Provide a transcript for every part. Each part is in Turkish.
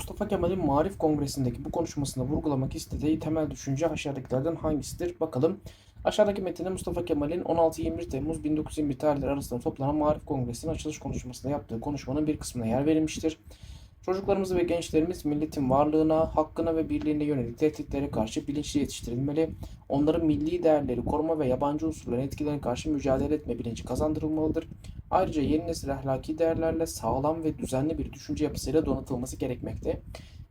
Mustafa Kemal'in Marif Kongresi'ndeki bu konuşmasında vurgulamak istediği temel düşünce aşağıdakilerden hangisidir? Bakalım. Aşağıdaki metinde Mustafa Kemal'in 16-21 Temmuz 1921 tarihleri arasında toplanan Marif Kongresi'nin açılış konuşmasında yaptığı konuşmanın bir kısmına yer verilmiştir. Çocuklarımız ve gençlerimiz milletin varlığına, hakkına ve birliğine yönelik tehditlere karşı bilinçli yetiştirilmeli. Onların milli değerleri koruma ve yabancı unsurların etkilerine karşı mücadele etme bilinci kazandırılmalıdır. Ayrıca yeni nesil ahlaki değerlerle sağlam ve düzenli bir düşünce yapısıyla donatılması gerekmekte.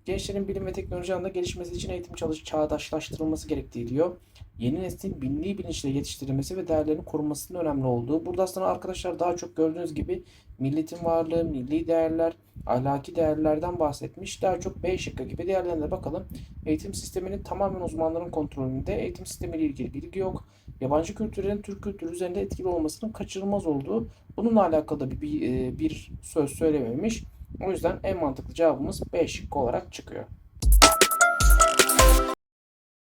Gençlerin bilim ve teknoloji alanında gelişmesi için eğitim çalış çağdaşlaştırılması gerektiği diyor. Yeni neslin milli bilinçle yetiştirilmesi ve değerlerin korunmasının önemli olduğu. Burada aslında arkadaşlar daha çok gördüğünüz gibi milletin varlığı, milli değerler, ahlaki değerlerden bahsetmiş. Daha çok B şıkkı gibi diğerlerine bakalım. Eğitim sisteminin tamamen uzmanların kontrolünde. Eğitim sistemiyle ilgili bilgi yok. Yabancı kültürlerin Türk kültürü üzerinde etkili olmasının kaçınılmaz olduğu. Bununla alakalı bir, bir, bir söz söylememiş. O yüzden en mantıklı cevabımız B şıkkı olarak çıkıyor.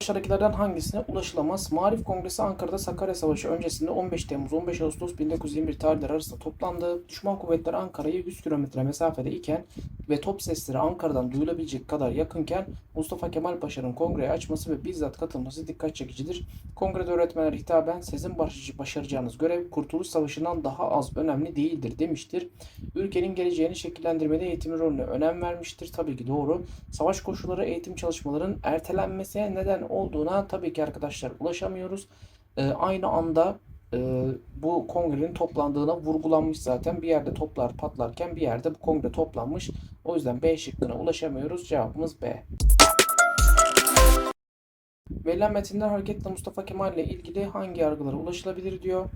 Aşağıdakilerden hangisine ulaşılamaz? Marif Kongresi Ankara'da Sakarya Savaşı öncesinde 15 Temmuz 15 Ağustos 1921 tarihleri arasında toplandı. Düşman kuvvetleri Ankara'ya 100 kilometre mesafede iken ve top sesleri Ankara'dan duyulabilecek kadar yakınken Mustafa Kemal Paşa'nın kongreyi açması ve bizzat katılması dikkat çekicidir. Kongrede öğretmenler hitaben sizin baş- başaracağınız görev Kurtuluş Savaşı'ndan daha az önemli değildir demiştir. Ülkenin geleceğini şekillendirmede eğitimin rolüne önem vermiştir. Tabii ki doğru. Savaş koşulları eğitim çalışmaların ertelenmesine neden olduğuna tabii ki arkadaşlar ulaşamıyoruz. Ee, aynı anda e, bu kongrenin toplandığına vurgulanmış zaten. Bir yerde toplar patlarken bir yerde bu kongre toplanmış. O yüzden B şıkkına ulaşamıyoruz. Cevabımız B. Verilen metinden hareketle Mustafa Kemal ile ilgili hangi yargılara ulaşılabilir diyor.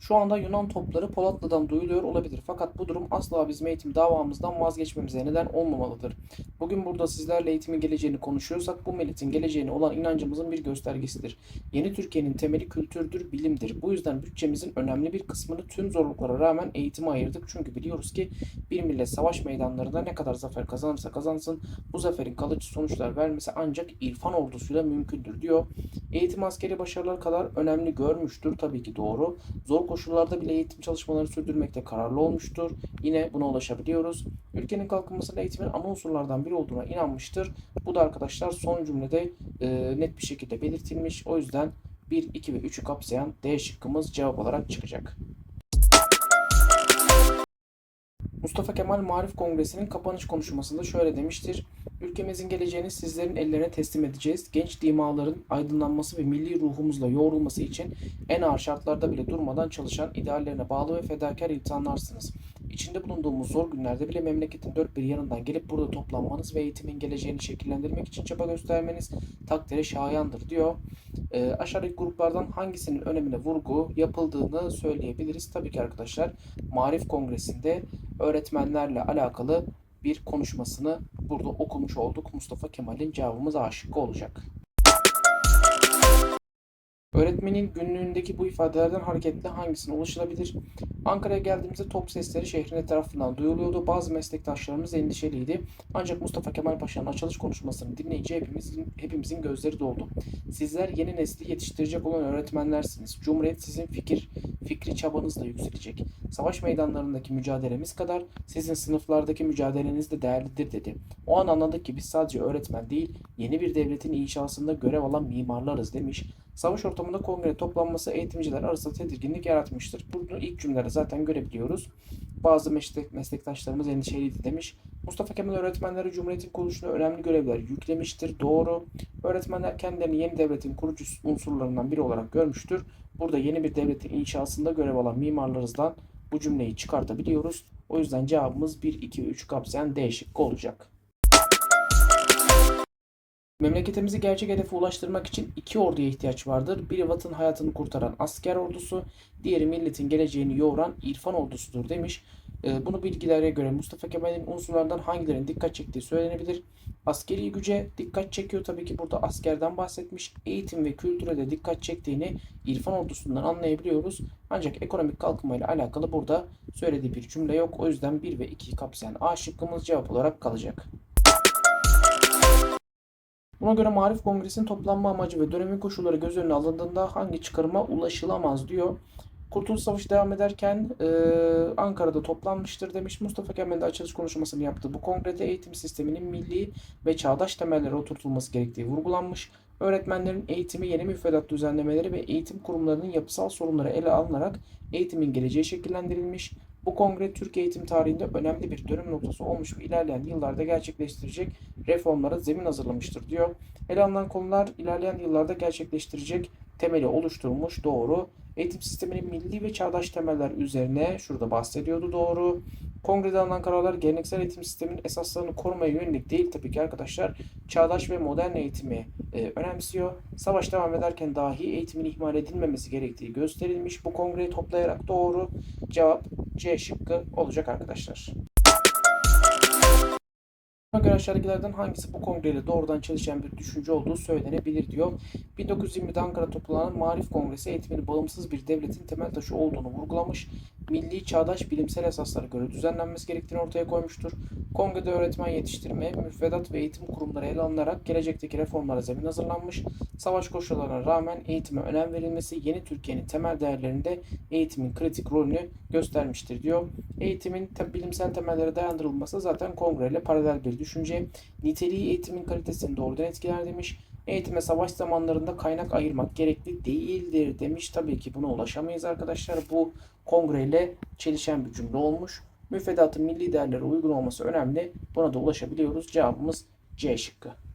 Şu anda Yunan topları Polatlı'dan duyuluyor olabilir. Fakat bu durum asla bizim eğitim davamızdan vazgeçmemize neden olmamalıdır. Bugün burada sizlerle eğitimin geleceğini konuşuyorsak bu milletin geleceğine olan inancımızın bir göstergesidir. Yeni Türkiye'nin temeli kültürdür, bilimdir. Bu yüzden bütçemizin önemli bir kısmını tüm zorluklara rağmen eğitime ayırdık. Çünkü biliyoruz ki bir millet savaş meydanlarında ne kadar zafer kazanırsa kazansın bu zaferin kalıcı sonuçlar vermesi ancak irfan ordusuyla mümkündür diyor. Eğitim askeri başarılar kadar önemli görmüştür. Tabii ki doğru. Zor koşullarda bile eğitim çalışmalarını sürdürmekte kararlı olmuştur. Yine buna ulaşabiliyoruz. Ülkenin kalkınmasında eğitimin ana unsurlardan biri olduğuna inanmıştır. Bu da arkadaşlar son cümlede e, net bir şekilde belirtilmiş. O yüzden 1, 2 ve 3'ü kapsayan D şıkkımız cevap olarak çıkacak. Mustafa Kemal Marif Kongresi'nin kapanış konuşmasında şöyle demiştir. Ülkemizin geleceğini sizlerin ellerine teslim edeceğiz. Genç dimaların aydınlanması ve milli ruhumuzla yoğrulması için en ağır şartlarda bile durmadan çalışan, ideallerine bağlı ve fedakar insanlarsınız. İçinde bulunduğumuz zor günlerde bile memleketin dört bir yanından gelip burada toplanmanız ve eğitimin geleceğini şekillendirmek için çaba göstermeniz takdire şayandır diyor. E, aşağıdaki gruplardan hangisinin önemine vurgu yapıldığını söyleyebiliriz. Tabii ki arkadaşlar Marif Kongresi'nde öğretmenlerle alakalı bir konuşmasını burada okumuş olduk. Mustafa Kemal'in cevabımız A şıkkı olacak. Öğretmenin günlüğündeki bu ifadelerden hareketle hangisine ulaşılabilir? Ankara'ya geldiğimizde top sesleri şehrin etrafından duyuluyordu. Bazı meslektaşlarımız endişeliydi. Ancak Mustafa Kemal Paşa'nın açılış konuşmasını dinleyince hepimizin, hepimizin gözleri doldu. Sizler yeni nesli yetiştirecek olan öğretmenlersiniz. Cumhuriyet sizin fikir, fikri çabanızla yükselecek. Savaş meydanlarındaki mücadelemiz kadar sizin sınıflardaki mücadeleniz de değerlidir dedi. O an anladık ki biz sadece öğretmen değil, yeni bir devletin inşasında görev alan mimarlarız demiş. Savaş ortamında kongre toplanması eğitimciler arasında tedirginlik yaratmıştır. Bunu ilk cümlede zaten görebiliyoruz. Bazı meslek, meslektaşlarımız endişeliydi demiş. Mustafa Kemal öğretmenleri Cumhuriyet'in kuruluşuna önemli görevler yüklemiştir. Doğru. Öğretmenler kendilerini yeni devletin kurucu unsurlarından biri olarak görmüştür. Burada yeni bir devletin inşasında görev alan mimarlarızdan bu cümleyi çıkartabiliyoruz. O yüzden cevabımız 1, 2 ve 3 kapsayan D olacak. Memleketimizi gerçek hedefe ulaştırmak için iki orduya ihtiyaç vardır. Biri vatan hayatını kurtaran asker ordusu, diğeri milletin geleceğini yoğuran irfan ordusudur demiş. Ee, Bunu bilgilere göre Mustafa Kemal'in unsurlarından hangilerinin dikkat çektiği söylenebilir. Askeri güce dikkat çekiyor tabii ki burada askerden bahsetmiş. Eğitim ve kültüre de dikkat çektiğini irfan ordusundan anlayabiliyoruz. Ancak ekonomik kalkınmayla alakalı burada söylediği bir cümle yok. O yüzden 1 ve 2'yi kapsayan A şıkkımız cevap olarak kalacak. Buna göre Marif Kongresi'nin toplanma amacı ve dönemin koşulları göz önüne alındığında hangi çıkarıma ulaşılamaz diyor. Kurtuluş Savaşı devam ederken e, Ankara'da toplanmıştır demiş. Mustafa Kemal de açılış konuşmasını yaptı. Bu kongrede eğitim sisteminin milli ve çağdaş temellere oturtulması gerektiği vurgulanmış. Öğretmenlerin eğitimi, yeni müfredat düzenlemeleri ve eğitim kurumlarının yapısal sorunları ele alınarak eğitimin geleceği şekillendirilmiş. Bu kongre Türk eğitim tarihinde önemli bir dönüm noktası olmuş ve ilerleyen yıllarda gerçekleştirecek reformlara zemin hazırlamıştır diyor. Ele alınan konular ilerleyen yıllarda gerçekleştirecek temeli oluşturmuş doğru. Eğitim sisteminin milli ve çağdaş temeller üzerine şurada bahsediyordu doğru. Kongrede alınan kararlar geleneksel eğitim sisteminin esaslarını korumaya yönelik değil tabii ki arkadaşlar. Çağdaş ve modern eğitimi e, önemsiyor. Savaş devam ederken dahi eğitimin ihmal edilmemesi gerektiği gösterilmiş. Bu kongreyi toplayarak doğru cevap C şıkkı olacak arkadaşlar. Buna göre aşağıdakilerden hangisi bu kongreyle doğrudan çalışan bir düşünce olduğu söylenebilir diyor. 1920'de Ankara toplanan Marif Kongresi eğitimin bağımsız bir devletin temel taşı olduğunu vurgulamış. Milli çağdaş bilimsel esaslara göre düzenlenmesi gerektiğini ortaya koymuştur. Kongrede öğretmen yetiştirme, müfredat ve eğitim kurumları ele alınarak gelecekteki reformlara zemin hazırlanmış. Savaş koşullarına rağmen eğitime önem verilmesi yeni Türkiye'nin temel değerlerinde eğitimin kritik rolünü göstermiştir diyor. Eğitimin te- bilimsel temellere dayandırılması zaten kongreyle paralel bir düşünce. Niteliği eğitimin kalitesini doğrudan etkiler demiş. Eğitime savaş zamanlarında kaynak ayırmak gerekli değildir demiş. Tabii ki buna ulaşamayız arkadaşlar. Bu kongreyle çelişen bir cümle olmuş. Müfredatın milli değerlere uygun olması önemli. Buna da ulaşabiliyoruz. Cevabımız C şıkkı.